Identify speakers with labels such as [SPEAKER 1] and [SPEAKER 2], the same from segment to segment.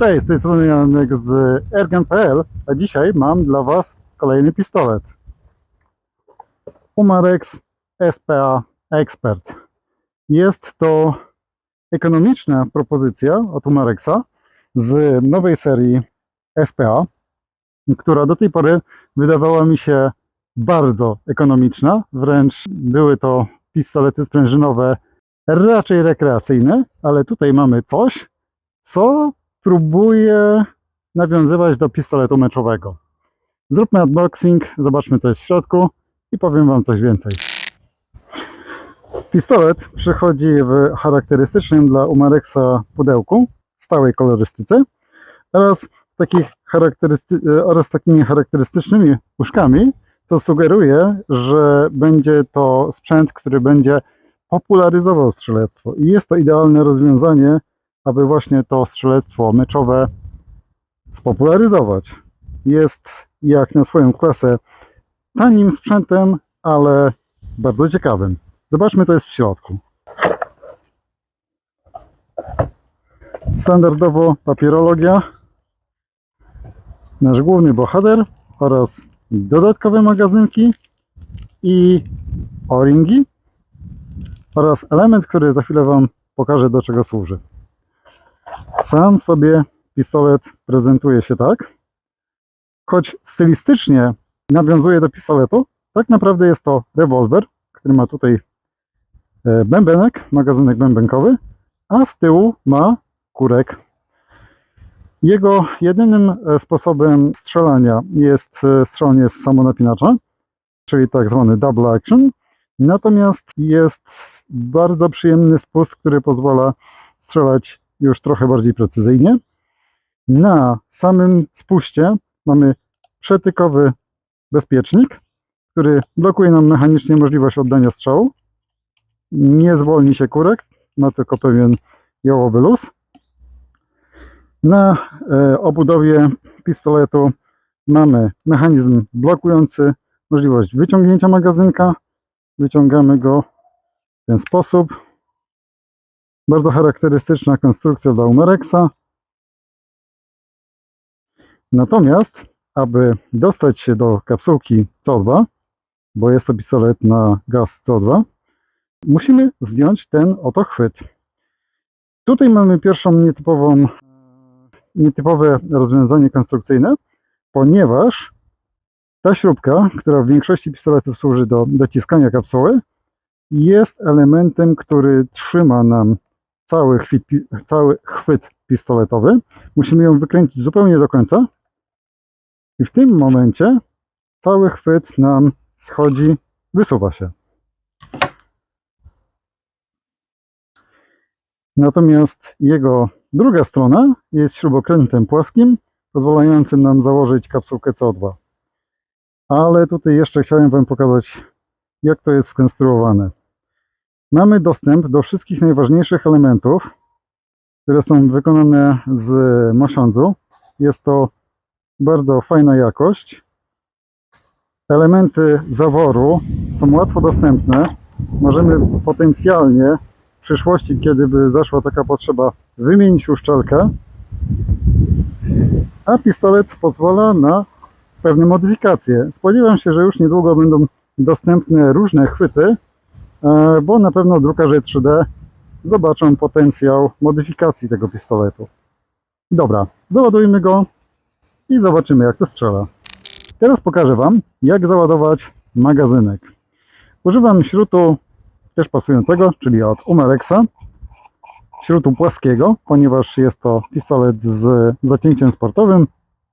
[SPEAKER 1] Cześć, z tej strony Janek z Ergen.pl, a dzisiaj mam dla Was kolejny pistolet. Umarex SPA Expert. Jest to ekonomiczna propozycja od Umarexa z nowej serii SPA, która do tej pory wydawała mi się bardzo ekonomiczna. Wręcz były to pistolety sprężynowe raczej rekreacyjne, ale tutaj mamy coś, co próbuje nawiązywać do pistoletu meczowego. Zróbmy unboxing, zobaczmy co jest w środku i powiem Wam coś więcej. Pistolet przychodzi w charakterystycznym dla Umarexa pudełku, stałej kolorystyce oraz, takich oraz takimi charakterystycznymi uszkami, co sugeruje, że będzie to sprzęt, który będzie popularyzował strzelectwo. I jest to idealne rozwiązanie, aby właśnie to strzelectwo meczowe spopularyzować. Jest jak na swoją klasę tanim sprzętem, ale bardzo ciekawym. Zobaczmy, co jest w środku. Standardowo papierologia, nasz główny bohater oraz dodatkowe magazynki i o-ringi oraz element, który za chwilę Wam pokażę, do czego służy. Sam sobie pistolet prezentuje się tak, choć stylistycznie nawiązuje do pistoletu, tak naprawdę jest to rewolwer, który ma tutaj e, bębenek, magazynek bębenkowy, a z tyłu ma kurek. Jego jedynym e, sposobem strzelania jest e, strzelanie z samonapinacza, czyli tak zwany double action. Natomiast jest bardzo przyjemny spust, który pozwala strzelać już trochę bardziej precyzyjnie. Na samym spuście mamy przetykowy bezpiecznik, który blokuje nam mechanicznie możliwość oddania strzału. Nie zwolni się kurek, ma tylko pewien jałowy luz. Na e, obudowie pistoletu mamy mechanizm blokujący możliwość wyciągnięcia magazynka. Wyciągamy go w ten sposób. Bardzo charakterystyczna konstrukcja dla Umarexa. Natomiast, aby dostać się do kapsułki CO2, bo jest to pistolet na gaz CO2, musimy zdjąć ten oto chwyt. Tutaj mamy pierwszą nietypową, nietypowe rozwiązanie konstrukcyjne, ponieważ ta śrubka, która w większości pistoletów służy do dociskania kapsuły, jest elementem, który trzyma nam cały chwyt, cały chwyt pistoletowy. Musimy ją wykręcić zupełnie do końca. I w tym momencie cały chwyt nam schodzi, wysuwa się. Natomiast jego druga strona jest śrubokrętem płaskim, pozwalającym nam założyć kapsułkę CO2. Ale tutaj jeszcze chciałem Wam pokazać, jak to jest skonstruowane. Mamy dostęp do wszystkich najważniejszych elementów, które są wykonane z mosiądzu. Jest to bardzo fajna jakość. Elementy zaworu są łatwo dostępne. Możemy potencjalnie w przyszłości, kiedy by zaszła taka potrzeba, wymienić uszczelkę. A pistolet pozwala na pewne modyfikacje. Spodziewam się, że już niedługo będą dostępne różne chwyty, bo na pewno drukarze 3D zobaczą potencjał modyfikacji tego pistoletu. Dobra, załadujmy go i zobaczymy jak to strzela. Teraz pokażę Wam, jak załadować magazynek. Używam śrutu też pasującego, czyli od Umarexa, śrutu płaskiego, ponieważ jest to pistolet z zacięciem sportowym,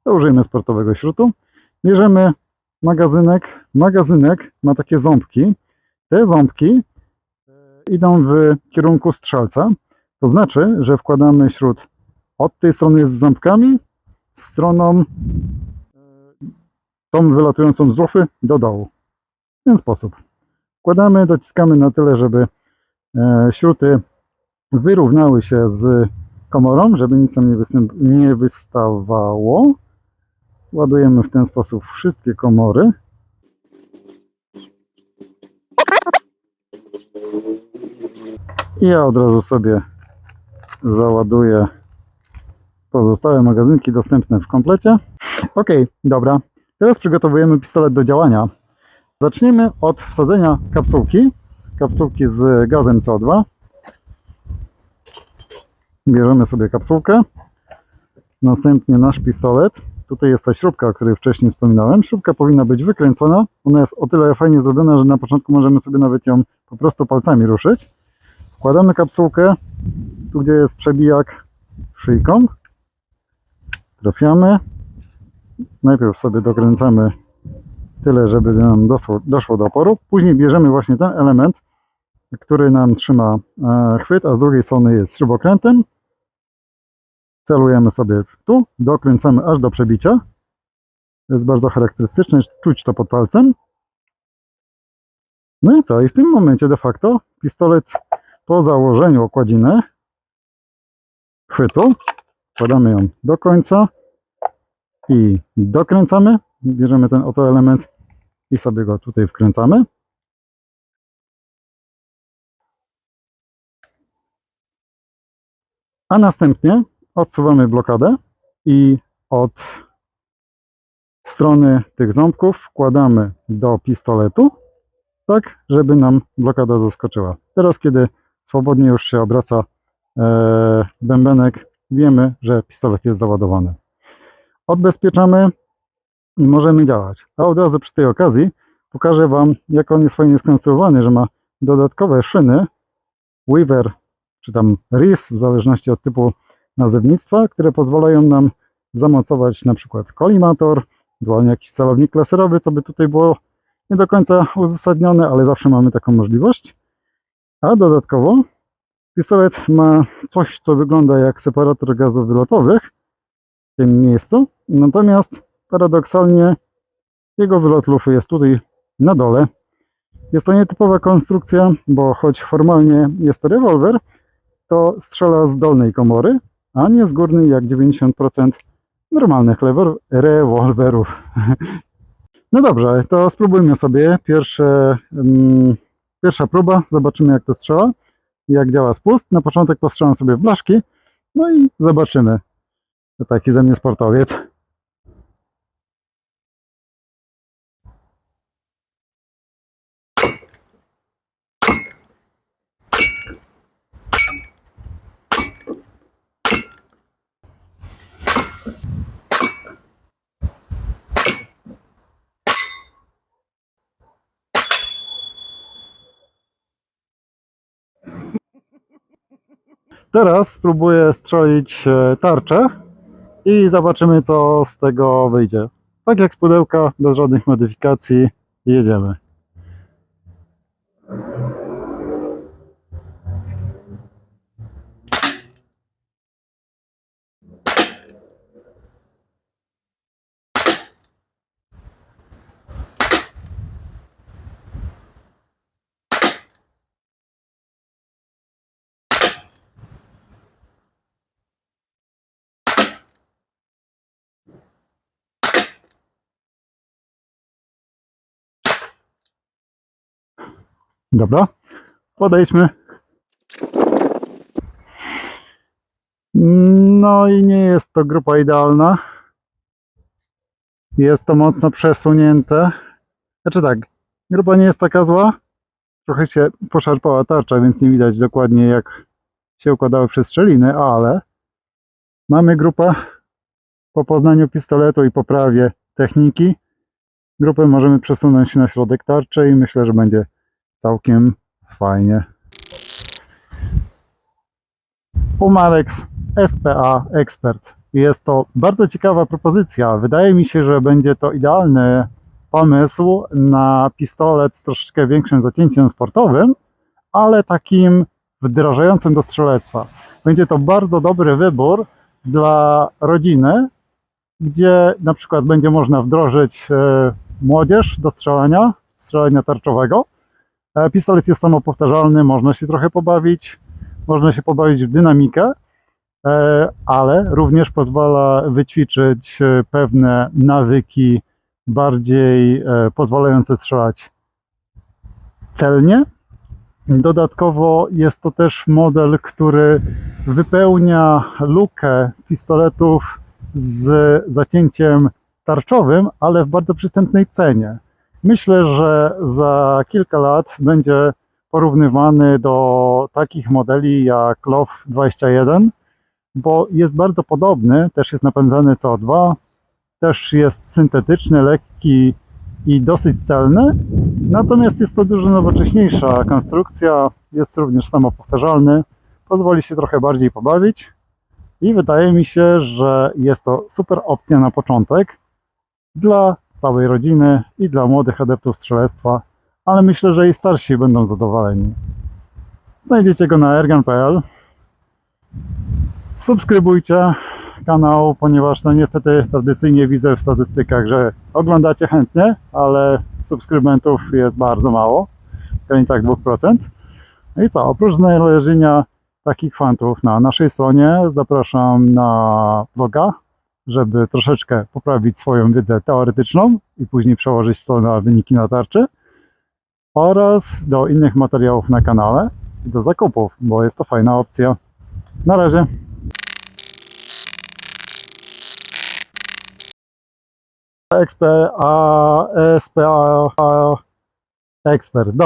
[SPEAKER 1] to użyjmy sportowego śrutu. Bierzemy magazynek. Magazynek ma takie ząbki. Te ząbki e, idą w kierunku strzelca. To znaczy, że wkładamy śrut od tej strony z ząbkami, stroną e, tą wylatującą z lufy do dołu. W ten sposób. Wkładamy, dociskamy na tyle, żeby e, śruty wyrównały się z komorą, żeby nic występ- nie wystawało. Ładujemy w ten sposób wszystkie komory. I ja od razu sobie załaduję Pozostałe magazynki dostępne w komplecie. Ok, dobra. Teraz przygotowujemy pistolet do działania. Zaczniemy od wsadzenia kapsułki. Kapsułki z gazem CO2. Bierzemy sobie kapsułkę. Następnie nasz pistolet. Tutaj jest ta śrubka, o której wcześniej wspominałem. Śrubka powinna być wykręcona. Ona jest o tyle fajnie zrobiona, że na początku możemy sobie nawet ją po prostu palcami ruszyć. Wkładamy kapsułkę tu, gdzie jest przebijak szyjką. Trafiamy. Najpierw sobie dokręcamy tyle, żeby nam dosło, doszło do oporu. Później bierzemy właśnie ten element, który nam trzyma e, chwyt, a z drugiej strony jest śrubokrętem. Celujemy sobie tu, dokręcamy aż do przebicia. To jest bardzo charakterystyczne, czuć to pod palcem. No i co? I w tym momencie de facto pistolet po założeniu okładziny chwytu wkładamy ją do końca i dokręcamy. Bierzemy ten oto element i sobie go tutaj wkręcamy. A następnie odsuwamy blokadę i od strony tych ząbków wkładamy do pistoletu, tak żeby nam blokada zaskoczyła. Teraz, kiedy swobodnie już się obraca e, bębenek, wiemy, że pistolet jest załadowany. Odbezpieczamy i możemy działać. A od razu przy tej okazji pokażę Wam, jak on jest fajnie skonstruowany, że ma dodatkowe szyny Weaver czy tam RIS, w zależności od typu nazewnictwa, które pozwalają nam zamocować na przykład kolimator, ewentualnie jakiś celownik laserowy, co by tutaj było nie do końca uzasadnione, ale zawsze mamy taką możliwość. A dodatkowo pistolet ma coś, co wygląda jak separator gazów wylotowych w tym miejscu, natomiast paradoksalnie jego wylot lufy jest tutaj na dole. Jest to nietypowa konstrukcja, bo choć formalnie jest to rewolwer, to strzela z dolnej komory, a nie z górnej jak 90% normalnych rewolwerów. No dobrze, to spróbujmy sobie pierwsze, mm, pierwsza próba, zobaczymy jak to strzela, jak działa spust. Na początek postrzelam sobie w blaszki, no i zobaczymy. To taki ze mnie sportowiec. Teraz spróbuję strzelić e, tarczę i zobaczymy co z tego wyjdzie. Tak jak z pudełka, bez żadnych modyfikacji, jedziemy. Dobra, podejdźmy. No i nie jest to grupa idealna. Jest to mocno przesunięte. Znaczy tak, grupa nie jest taka zła. Trochę się poszarpała tarcza, więc nie widać dokładnie jak się układały przestrzeliny, ale mamy grupę po poznaniu pistoletu i poprawie techniki. Grupę możemy przesunąć na środek tarczy i myślę, że będzie całkiem fajnie. Pumarex SPA Expert. Jest to bardzo ciekawa propozycja. Wydaje mi się, że będzie to idealny pomysł na pistolet z troszeczkę większym zacięciem sportowym, ale takim wdrażającym do strzelectwa. Będzie to bardzo dobry wybór dla rodziny, gdzie na przykład będzie można wdrożyć e, młodzież do strzelania, strzelania tarczowego. E, Pistolet jest samopowtarzalny, można się trochę pobawić, można się pobawić w dynamikę, e, ale również pozwala wyćwiczyć e, pewne nawyki bardziej pozwalające strzelać celnie Dodatkowo jest to też model, który wypełnia lukę pistoletów z zacięciem tarczowym, ale w bardzo przystępnej cenie. Myślę, że za kilka lat będzie porównywany do takich modeli jak LOW 21, bo jest bardzo podobny, też jest napędzany CO2, też jest syntetyczny, lekki i dosyć celny. Natomiast jest to dużo nowocześniejsza konstrukcja, jest również samopowtarzalny, pozwoli się trochę bardziej pobawić i wydaje mi się, że jest to super opcja na początek dla całej rodziny i dla młodych adeptów strzelectwa, ale myślę, że i starsi będą zadowoleni. Znajdziecie go na ergan.pl. Subskrybujcie kanał, ponieważ no niestety tradycyjnie widzę w statystykach, że oglądacie chętnie, ale subskrybentów jest bardzo mało, w granicach 2%. No i co, oprócz znalezienia takich fantów na naszej stronie, zapraszam na bloga, żeby troszeczkę poprawić swoją wiedzę teoretyczną i później przełożyć to na wyniki na tarczy oraz do innych materiałów na kanale i do zakupów, bo jest to fajna opcja. Na razie. XP, a SPA, Ekspert. Dobra.